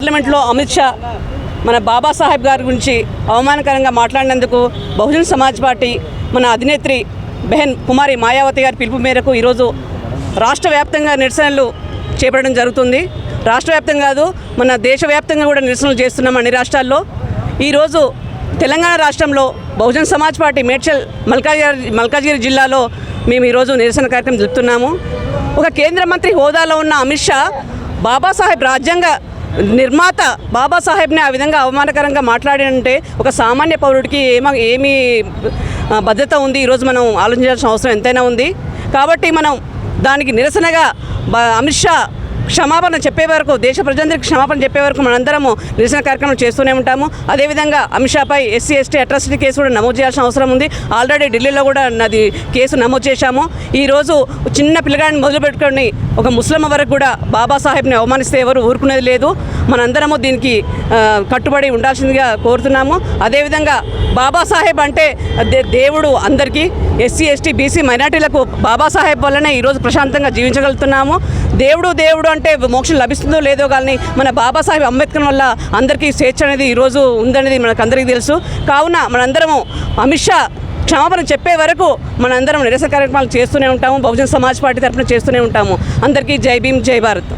పార్లమెంట్లో అమిత్ షా మన బాబాసాహెబ్ గారి గురించి అవమానకరంగా మాట్లాడినందుకు బహుజన్ సమాజ్ పార్టీ మన అధినేత్రి బెహన్ కుమారి మాయావతి గారి పిలుపు మేరకు ఈరోజు రాష్ట్ర వ్యాప్తంగా నిరసనలు చేపట్టడం జరుగుతుంది. రాష్ట్ర వ్యాప్తంగా కాదు మన దేశవ్యాప్తంగా కూడా నిరసనలు చేస్తున్నాం అన్ని రాష్ట్రాల్లో. ఈరోజు తెలంగాణ రాష్ట్రంలో బహుజన్ సమాజ్ పార్టీ మేడ్చల్ మల్కాజిగిరి మల్కాజిగిరి జిల్లాలో మేము ఈరోజు నిరసన కార్యక్రమం జరుపుతున్నాము. ఒక కేంద్ర మంత్రి హోదాలో ఉన్న అమిత్ షా బాబాసాహెబ్ రాజ్యాంగ నిర్మాత బాబాసాహెబ్ని ఆ విధంగా అవమానకరంగా మాట్లాడినంటే ఒక సామాన్య పౌరుడికి ఏమ ఏమి భద్రత ఉంది? ఈరోజు మనం ఆలోచించాల్సిన అవసరం ఎంతైనా ఉంది. కాబట్టి మనం దానికి నిరసనగా బ- అమిత్ షా క్షమాపణ చెప్పే వరకు దేశ ప్రజలందరికీ క్షమాపణ చెప్పే వరకు మనందరము నిరసన కార్యక్రమం చేస్తూనే ఉంటాము. అదేవిధంగా అమిత్ షాపై ఎస్సీ ఎస్టీ అట్రాసిటీ కేసు కూడా నమోదు చేయాల్సిన అవసరం ఉంది. ఆల్రెడీ ఢిల్లీలో కూడా నాది కేసు నమోదు చేశాము. ఈరోజు చిన్న పిల్లగాడిని మొదలు పెట్టుకొని ఒక ముస్లిం వరకు కూడా బాబాసాహెబ్ని అవమానిస్తే ఎవరు ఊరుకునేది లేదు. మనందరము దీనికి కట్టుబడి ఉండాల్సిందిగా కోరుతున్నాము. అదేవిధంగా బాబాసాహెబ్ అంటే దేవుడు అందరికీ ఎస్సీ ఎస్టీ బీసీ మైనార్టీలకు బాబాసాహెబ్ వల్లనే ఈరోజు ప్రశాంతంగా జీవించగలుగుతున్నాము. దేవుడు దేవుడు అంటే మోక్షం లభిస్తుందో లేదో కానీ మన బాబాసాహెబ్ అంబేద్కర్ వల్ల అందరికీ స్వేచ్ఛ అనేది ఈరోజు ఉందనేది మనకు అందరికీ తెలుసు. కావున మనందరము అమిత్ షా క్షమాపణ చెప్పే వరకు మనందరం నిరసన కార్యక్రమాలు చేస్తూనే ఉంటాము. బహుజన్ సమాజ్ పార్టీ తరఫున చేస్తూనే ఉంటాము. అందరికీ జై భీమ్ జై భారత్.